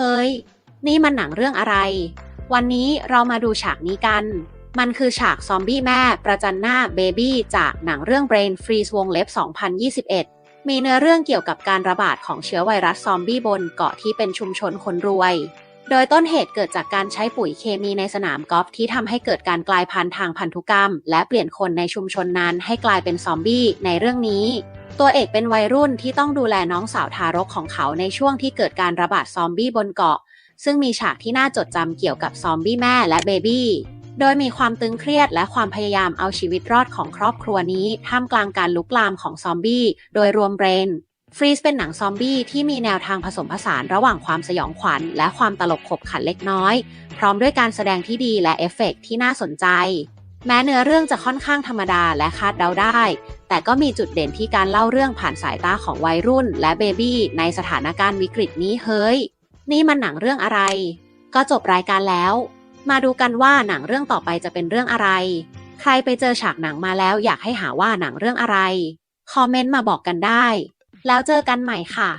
เฮ้ย นี่มันหนังเรื่องอะไร วันนี้เรามาดูฉากนี้กัน มันคือฉากซอมบี้แม่ประจันหน้าเบบี้จากหนังเรื่อง Brain Freeze วงเล็บ 2021 มีเนื้อเรื่องเกี่ยวกับการระบาดของเชื้อไวรัสซอมบี้บนเกาะที่เป็นชุมชนคนรวย โดยต้นเหตุเกิดจากการใช้ปุ๋ยเคมีในสนามกอล์ฟที่ทำให้เกิดการกลายพันธุ์ทางพันธุกรรม และเปลี่ยนคนในชุมชนนั้นให้กลายเป็นซอมบี้ในเรื่องนี้ ตัวเอกเป็นวัยรุ่นที่ต้องดูแลน้องสาวทารกของเขาในช่วงที่เกิดการระบาดซอมบี้บนเกาะ ซึ่งมีฉากที่น่าจดจำเกี่ยวกับซอมบี้แม่และเบบี้ โดยมีความตึงเครียดและความพยายามเอาชีวิตรอดของครอบครัวนี้ ท่ามกลางการลุกลามของซอมบี้ โดยรวมเบรนฟรีสเป็นหนังซอมบี้ที่มีแนวทางผสมผสานระหว่างความสยองขวัญ และความตลกขบขันเล็กน้อย พร้อมด้วยการแสดงที่ดีและเอฟเฟกต์ที่น่าสนใจ แม้เนื้อเรื่องจะค่อนข้างธรรมดาและคาดเดาได้ แต่ก็มีจุดเด่นที่การเล่าเรื่องผ่านสายตาของวัยรุ่น และเบบี้ในสถานการณ์วิกฤตนี้เฮ้ย นี่มันหนังเรื่องอะไร ก็จบรายการแล้ว มาดูกันว่าหนังเรื่องต่อไปจะเป็นเรื่องอะไร ใครไปเจอฉากหนังมาแล้วอยากให้หาว่าหนังเรื่องอะไร คอมเมนต์มาบอกกันได้ แล้วเจอกันใหม่ค่ะ